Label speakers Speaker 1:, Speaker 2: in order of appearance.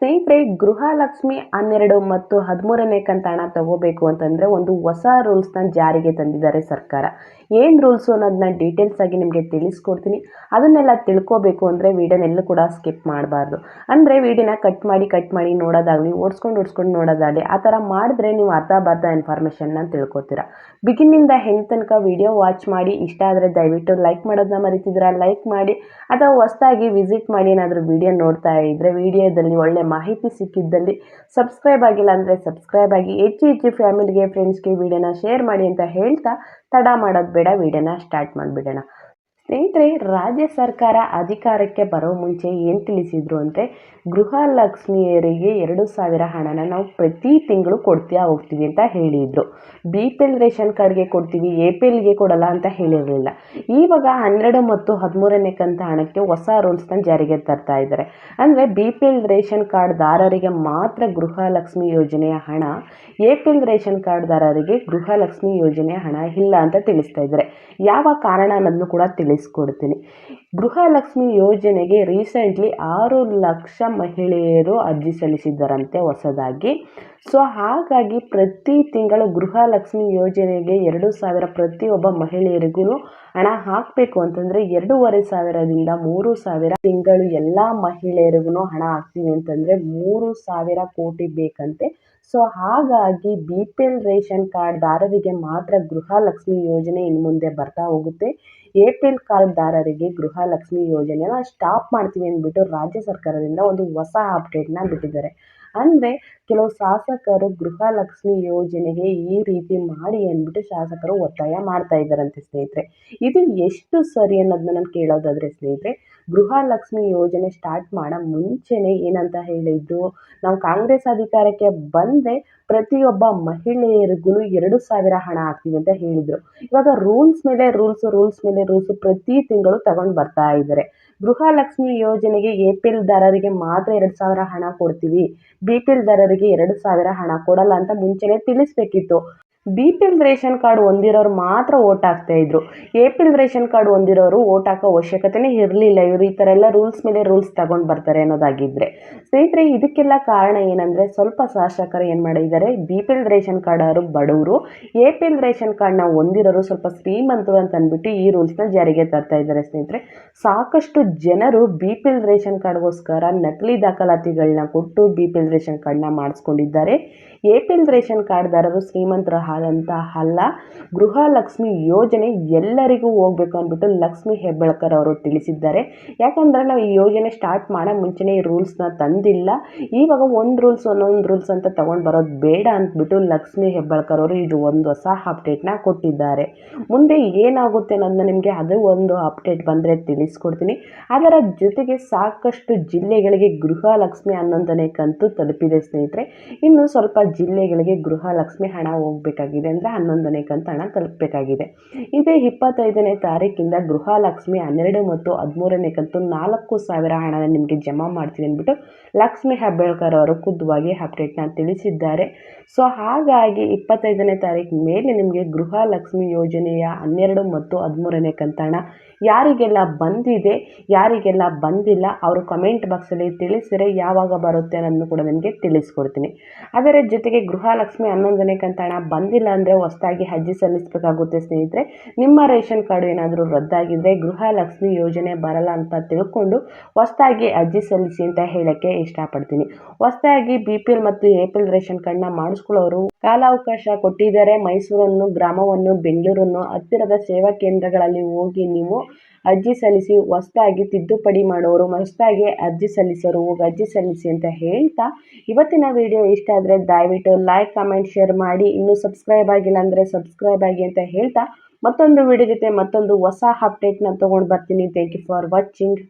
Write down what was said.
Speaker 1: ಸ್ನೇಹಿತರೆ, ಗೃಹಲಕ್ಷ್ಮಿ ಹನ್ನೆರಡು ಮತ್ತು ಹದಿಮೂರನೇ ಕಂತ ಹಣ ತಗೋಬೇಕು ಅಂತಂದರೆ ಒಂದು ಹೊಸ ರೂಲ್ಸ್ನ ಜಾರಿಗೆ ತಂದಿದ್ದಾರೆ ಸರ್ಕಾರ. ಏನು ರೂಲ್ಸು ಅನ್ನೋದನ್ನ ಡೀಟೇಲ್ಸ್ ಆಗಿ ನಿಮಗೆ ತಿಳಿಸ್ಕೊಡ್ತೀನಿ. ಅದನ್ನೆಲ್ಲ ತಿಳ್ಕೋಬೇಕು ಅಂದರೆ ವೀಡಿಯೋನೆಲ್ಲೂ ಕೂಡ ಸ್ಕಿಪ್ ಮಾಡಬಾರ್ದು. ಅಂದರೆ ವೀಡಿಯೋನ ಕಟ್ ಮಾಡಿ ಕಟ್ ಮಾಡಿ ನೋಡೋದಾಗಲಿ, ಓಡಿಸ್ಕೊಂಡು ಓಡಿಸ್ಕೊಂಡು ನೋಡೋದಾಗಲಿ, ಆ ಥರ ಮಾಡಿದ್ರೆ ನೀವು ಅರ್ಧ ಬರ್ಧ ಇನ್ಫಾರ್ಮೇಷನ್ನ ತಿಳ್ಕೊತೀರಾ. ಬಿಗಿನಿಂದ ಹೆಂಗೆ ತನಕ ವಿಡಿಯೋ ವಾಚ್ ಮಾಡಿ, ಇಷ್ಟ ಆದರೆ ದಯವಿಟ್ಟು ಲೈಕ್ ಮಾಡೋದನ್ನ ಮರಿತಿದ್ದೀರಾ? ಲೈಕ್ ಮಾಡಿ, ಅಥವಾ ಹೊಸದಾಗಿ ವಿಸಿಟ್ ಮಾಡಿ ಏನಾದರೂ ವಿಡಿಯೋ ನೋಡ್ತಾ ಇದ್ರೆ ವಿಡಿಯೋದಲ್ಲಿ ಒಳ್ಳೆ ಮಾಹಿತಿ ಸಿಕ್ಕಿದ್ದಲ್ಲಿ ಸಬ್ಸ್ಕ್ರೈಬ್ ಆಗಿಲ್ಲ ಅಂದರೆ ಸಬ್ಸ್ಕ್ರೈಬ್ ಆಗಿ ಹೆಚ್ಚು ಹೆಚ್ಚು ಫ್ಯಾಮಿಲಿಗೆ ಫ್ರೆಂಡ್ಸ್ಗೆ ವಿಡಿಯೋನ ಶೇರ್ ಮಾಡಿ ಅಂತ ಹೇಳ್ತಾ ತಡ ಮಾಡೋದು ಬೇಡ, ವಿಡಿಯೋನ ಸ್ಟಾರ್ಟ್ ಮಾಡಿಬಿಡೋಣ. ಸ್ನೇಹಿತರೆ, ರಾಜ್ಯ ಸರ್ಕಾರ ಅಧಿಕಾರಕ್ಕೆ ಬರೋ ಮುಂಚೆ ಏನು ತಿಳಿಸಿದ್ರು ಅಂದರೆ ಗೃಹಲಕ್ಷ್ಮಿಯರಿಗೆ ಎರಡು ಸಾವಿರ ಹಣನ ನಾವು ಪ್ರತಿ ತಿಂಗಳು ಕೊಡ್ತೀಯಾ ಹೋಗ್ತೀವಿ ಅಂತ ಹೇಳಿದರು. ಬಿ ಪಿ ಎಲ್ ರೇಷನ್ ಕಾರ್ಡ್ಗೆ ಕೊಡ್ತೀವಿ, ಎ ಪಿ ಎಲ್ಗೆ ಕೊಡಲ್ಲ ಅಂತ ಹೇಳಿರಲಿಲ್ಲ. ಇವಾಗ ಹನ್ನೆರಡು ಮತ್ತು ಹದಿಮೂರನೇ ಕಂತ ಹಣಕ್ಕೆ ಹೊಸ ರೂಲ್ಸ್ನ ಜಾರಿಗೆ ತರ್ತಾ ಇದ್ದಾರೆ. ಅಂದರೆ ಬಿ ಪಿ ಎಲ್ ರೇಷನ್ ಕಾರ್ಡ್ದಾರರಿಗೆ ಮಾತ್ರ ಗೃಹಲಕ್ಷ್ಮಿ ಯೋಜನೆಯ ಹಣ, ಎ ಪಿ ಎಲ್ ರೇಷನ್ ಕಾರ್ಡ್ದಾರರಿಗೆ ಗೃಹಲಕ್ಷ್ಮಿ ಯೋಜನೆಯ ಹಣ ಇಲ್ಲ ಅಂತ ತಿಳಿಸ್ತಾ ಇದ್ದಾರೆ. ಯಾವ ಕಾರಣ ಅನ್ನೋದನ್ನು ಕೂಡ ತಿಳಿಸ್ಕೊಡ್ತೀನಿ. ಗೃಹಲಕ್ಷ್ಮಿ ಯೋಜನೆಗೆ ರೀಸೆಂಟ್ಲಿ ಆರು ಲಕ್ಷ ಮಹಿಳೆಯರು ಅರ್ಜಿ ಸಲ್ಲಿಸಿದ್ದರಂತೆ ಹೊಸದಾಗಿ. ಸೊ, ಹಾಗಾಗಿ ಪ್ರತಿ ತಿಂಗಳು ಗೃಹಲಕ್ಷ್ಮಿ ಯೋಜನೆಗೆ ಎರಡು ಸಾವಿರ ಪ್ರತಿಯೊಬ್ಬ ಮಹಿಳೆಯರಿಗೂ ಹಣ ಹಾಕಬೇಕು ಅಂತಂದರೆ ಎರಡೂವರೆ ಸಾವಿರದಿಂದ ಮೂರು ಸಾವಿರ ತಿಂಗಳು ಎಲ್ಲ ಮಹಿಳೆಯರಿಗೂ ಹಣ ಹಾಕ್ತೀವಿ ಅಂತಂದರೆ ಮೂರು ಸಾವಿರ ಕೋಟಿ ಬೇಕಂತೆ. ಸೊ, ಹಾಗಾಗಿ ಬಿ ಪಿ ಎಲ್ ರೇಷನ್ ಕಾರ್ಡ್ದಾರರಿಗೆ ಮಾತ್ರ ಗೃಹಲಕ್ಷ್ಮಿ ಯೋಜನೆ ಇನ್ನು ಮುಂದೆ ಬರ್ತಾ ಹೋಗುತ್ತೆ. ಎಲ್ ಕಾರ್ಡ್ದಾರರಿಗೆ ಗೃಹಲಕ್ಷ್ಮಿ ಯೋಜನೆನ ಸ್ಟಾಪ್ ಮಾಡ್ತೀವಿ ಅಂದ್ಬಿಟ್ಟು ರಾಜ್ಯ ಸರ್ಕಾರದಿಂದ ಒಂದು ಹೊಸ ಅಪ್ಡೇಟ್ನ ಬಿಟ್ಟಿದ್ದಾರೆ. ಅಂದರೆ ಕೆಲವು ಶಾಸಕರು ಗೃಹಲಕ್ಷ್ಮಿ ಯೋಜನೆಗೆ ಈ ರೀತಿ ಮಾಡಿ ಅಂದ್ಬಿಟ್ಟು ಶಾಸಕರು ಒತ್ತಾಯ ಮಾಡ್ತಾ ಇದ್ದಾರಂತೆ ಸ್ನೇಹಿತರೆ. ಇದು ಎಷ್ಟು ಸರಿ ಅನ್ನೋದನ್ನ ನಾನು ಕೇಳೋದಾದರೆ ಸ್ನೇಹಿತರೆ ಗೃಹಲಕ್ಷ್ಮಿ ಯೋಜನೆ ಸ್ಟಾರ್ಟ್ ಮಾಡೋ ಮುಂಚೆನೇ ಏನಂತ ಹೇಳಿದ್ರು, ನಾವು ಕಾಂಗ್ರೆಸ್ ಅಧಿಕಾರಕ್ಕೆ ಬಂದರೆ ಪ್ರತಿಯೊಬ್ಬ ಮಹಿಳೆಯರಿಗೂ ಎರಡು ಸಾವಿರ ಹಣ ಹಾಕ್ತೀವಿ ಅಂತ ಹೇಳಿದರು. ಇವಾಗ ರೂಲ್ಸ್ ಮೇಲೆ ರೂಲ್ಸ್ ರೂಲ್ಸ್ ಮೇಲೆ ರೂಲ್ಸ್ ಪ್ರತಿ ತಿಂಗಳು ತಗೊಂಡು ಬರ್ತಾ ಇದ್ದಾರೆ ಗೃಹಲಕ್ಷ್ಮಿ ಯೋಜನೆಗೆ ಎ ಪಿ ಎಲ್ ದಾರರಿಗೆ ಮಾತ್ರ ಎರಡು ಸಾವಿರ ಹಣ ಕೊಡ್ತೀವಿ. ಬಿ ಪಿ ಎಲ್ ದಾರರಿಗೆ ಎರಡು ಸಾವಿರ ಹಣ ಕೊಡಲ್ಲ ಅಂತ ಮುಂಚೆನೇ ತಿಳಿಸ್ಬೇಕಿತ್ತು. B P L ration card ಹೊಂದಿರೋರು ಮಾತ್ರ ಓಟ್ ಹಾಕ್ತಾ ಇದ್ರು. A P L ration card ಹೊಂದಿರೋರು vote ಹಾಕೋ ಅವಶ್ಯಕತೆನೇ ಇರಲಿಲ್ಲ. ಇವರು ಈ ಥರ ಎಲ್ಲ ರೂಲ್ಸ್ ಮೇಲೆ ರೂಲ್ಸ್ ತಗೊಂಡು ಬರ್ತಾರೆ ಅನ್ನೋದಾಗಿದ್ದರೆ ಸ್ನೇಹಿತರೆ, ಇದಕ್ಕೆಲ್ಲ ಕಾರಣ ಏನಂದರೆ ಸ್ವಲ್ಪ ಶಾಸಕರು ಏನು ಮಾಡಿದ್ದಾರೆ B P L ration card ಅವರು ಬಡವರು ಎ ಪಿ ಎಲ್ ರೇಷನ್ ಕಾರ್ಡ್ನ ಹೊಂದಿರೋರು ಸ್ವಲ್ಪ ಶ್ರೀಮಂತರು ಅಂತ ಅಂದ್ಬಿಟ್ಟು ಈ ರೂಲ್ಸ್ನ ಜಾರಿಗೆ ತರ್ತಾ ಇದ್ದಾರೆ ಸ್ನೇಹಿತರೆ. ಸಾಕಷ್ಟು ಜನರು ಬಿ ಪಿ ಎಲ್ ರೇಷನ್ ಕಾರ್ಡ್ಗೋಸ್ಕರ ನಕಲಿ ದಾಖಲಾತಿಗಳನ್ನ ಕೊಟ್ಟು ಬಿ ಪಿ ಎಲ್ ರೇಷನ್ ಕಾರ್ಡ್ನ ಮಾಡಿಸ್ಕೊಂಡಿದ್ದಾರೆ. ಎಲ್ ರೇಷನ್ ಕಾರ್ಡ್ದಾರರು ಶ್ರೀಮಂತರ ಆದಂಥ ಅಲ್ಲ, ಗೃಹಲಕ್ಷ್ಮಿ ಯೋಜನೆ ಎಲ್ಲರಿಗೂ ಹೋಗ್ಬೇಕು ಅಂದ್ಬಿಟ್ಟು ಲಕ್ಷ್ಮಿ ಹೆಬ್ಬಳ್ಕರ್ ಅವರು ತಿಳಿಸಿದ್ದಾರೆ. ಯಾಕಂದರೆ ನಾವು ಈ ಯೋಜನೆ ಸ್ಟಾರ್ಟ್ ಮಾಡೋ ಮುಂಚೆನೇ ಈ ರೂಲ್ಸ್ನ ತಂದಿಲ್ಲ. ಇವಾಗ ಒಂದು ರೂಲ್ಸ್ ಒಂದೊಂದು ರೂಲ್ಸ್ ಅಂತ ತೊಗೊಂಡು ಬರೋದು ಬೇಡ ಅಂದ್ಬಿಟ್ಟು ಲಕ್ಷ್ಮಿ ಹೆಬ್ಬಳ್ಕರ್ ಅವರು ಇದು ಒಂದು ಹೊಸ ಅಪ್ಡೇಟ್ನ ಕೊಟ್ಟಿದ್ದಾರೆ. ಮುಂದೆ ಏನಾಗುತ್ತೆ ಅನ್ನೋದನ್ನ ನಿಮಗೆ ಅದು ಒಂದು ಅಪ್ಡೇಟ್ ಬಂದರೆ ತಿಳಿಸ್ಕೊಡ್ತೀನಿ. ಅದರ ಜೊತೆಗೆ ಸಾಕಷ್ಟು ಜಿಲ್ಲೆಗಳಿಗೆ ಗೃಹಲಕ್ಷ್ಮಿ ಹನ್ನೊಂದನೇ ಕಂತು ತಲುಪಿದೆ ಸ್ನೇಹಿತರೆ. ಇನ್ನು ಸ್ವಲ್ಪ ಜಿಲ್ಲೆಗಳಿಗೆ ಗೃಹಲಕ್ಷ್ಮಿ ಹಣ ಹೋಗಬೇಕಾಗಿದೆ ಅಂದರೆ ಹನ್ನೊಂದನೇ ಕಂತು ಹಣ ತಲುಪಬೇಕಾಗಿದೆ. ಇದೇ ಇಪ್ಪತ್ತೈದನೇ ತಾರೀಕಿಂದ ಗೃಹಲಕ್ಷ್ಮಿ ಹನ್ನೆರಡು ಮತ್ತು ಹದಿಮೂರನೇ ಕಂತು ನಾಲ್ಕು ಸಾವಿರ ಹಣನ ನಿಮಗೆ ಜಮಾ ಮಾಡ್ತೀನಿ ಅಂದ್ಬಿಟ್ಟು ಲಕ್ಷ್ಮಿ ಹೆಬ್ಬಾಳ್ಕರ್ ಅವರು ಖುದ್ದವಾಗಿ ಅಪ್ಡೇಟ್ನ ತಿಳಿಸಿದ್ದಾರೆ. ಸೊ ಹಾಗಾಗಿ ಇಪ್ಪತ್ತೈದನೇ ತಾರೀಕು ಮೇಲೆ ನಿಮಗೆ ಗೃಹಲಕ್ಷ್ಮಿ ಯೋಜನೆಯ ಹನ್ನೆರಡು ಮತ್ತು ಹದಿಮೂರನೇ ಕಂತಣ ಯಾರಿಗೆಲ್ಲ ಬಂದಿದೆ, ಯಾರಿಗೆಲ್ಲ ಬಂದಿಲ್ಲ, ಅವರು ಕಮೆಂಟ್ ಬಾಕ್ಸಲ್ಲಿ ತಿಳಿಸಿದರೆ ಯಾವಾಗ ಬರುತ್ತೆ ಅನ್ನೋದನ್ನು ಕೂಡ ನಿಮಗೆ ತಿಳಿಸ್ಕೊಡ್ತೀನಿ. ಅದರ ಜೊತೆಗೆ ಗೃಹಲಕ್ಷ್ಮಿ ಹನ್ನೊಂದನೇ ಕಂತಾಣ ಬಂದಿಲ್ಲ ಅಂದರೆ ಹೊಸದಾಗಿ ಅರ್ಜಿ ಸಲ್ಲಿಸಬೇಕಾಗುತ್ತೆ ಸ್ನೇಹಿತರೆ. ನಿಮ್ಮ ರೇಷನ್ ಕಾರ್ಡ್ ಏನಾದರೂ ರದ್ದಾಗಿದ್ದರೆ ಗೃಹಲಕ್ಷ್ಮಿ ಯೋಜನೆ ಬರಲ್ಲ ಅಂತ ತಿಳ್ಕೊಂಡು ಹೊಸದಾಗಿ ಅರ್ಜಿ ಸಲ್ಲಿಸಿ ಅಂತ ಹೇಳೋಕ್ಕೆ ಇಷ್ಟಪಡ್ತೀನಿ. ಹೊಸದಾಗಿ ಬಿ ಪಿ ಎಲ್ ಮತ್ತು ಎ ಪಿ ಎಲ್ ರೇಷನ್ ಕಾರ್ಡ್ನ ಮಾಡಿಸ್ಕೊಳ್ಳೋರು ಕಾಲಾವಕಾಶ ಕೊಟ್ಟಿದ್ದಾರೆ ಮೈಸೂರನ್ನು, ಗ್ರಾಮವನ್ನು, ಬೆಂಗಳೂರನ್ನು, ಹತ್ತಿರದ ಸೇವಾ ಕೇಂದ್ರಗಳಲ್ಲಿ ಹೋಗಿ ನೀವು ಅರ್ಜಿ ಸಲ್ಲಿಸಿ, ಹೊಸದಾಗಿ ತಿದ್ದುಪಡಿ ಮಾಡೋರು, ಹೊಸದಾಗಿ ಅರ್ಜಿ ಸಲ್ಲಿಸೋರು, ಹೋಗಿ ಅರ್ಜಿ ಸಲ್ಲಿಸಿ ಅಂತ ಹೇಳ್ತಾ ಇವತ್ತಿನ ವಿಡಿಯೋ ಇಷ್ಟ ಆದರೆ ದಯವಿಟ್ಟು ಲೈಕ್ ಕಮೆಂಟ್ ಶೇರ್ ಮಾಡಿ. ಇನ್ನೂ ಸಬ್ಸ್ಕ್ರೈಬ್ ಆಗಿಲ್ಲ ಅಂದರೆ ಸಬ್ಸ್ಕ್ರೈಬ್ ಆಗಿ ಅಂತ ಹೇಳ್ತಾ ಮತ್ತೊಂದು ವಿಡಿಯೋ ಜೊತೆ ಮತ್ತೊಂದು ಹೊಸ ಅಪ್ಡೇಟ್ನ ತೊಗೊಂಡು ಬರ್ತೀನಿ. Thank you for watching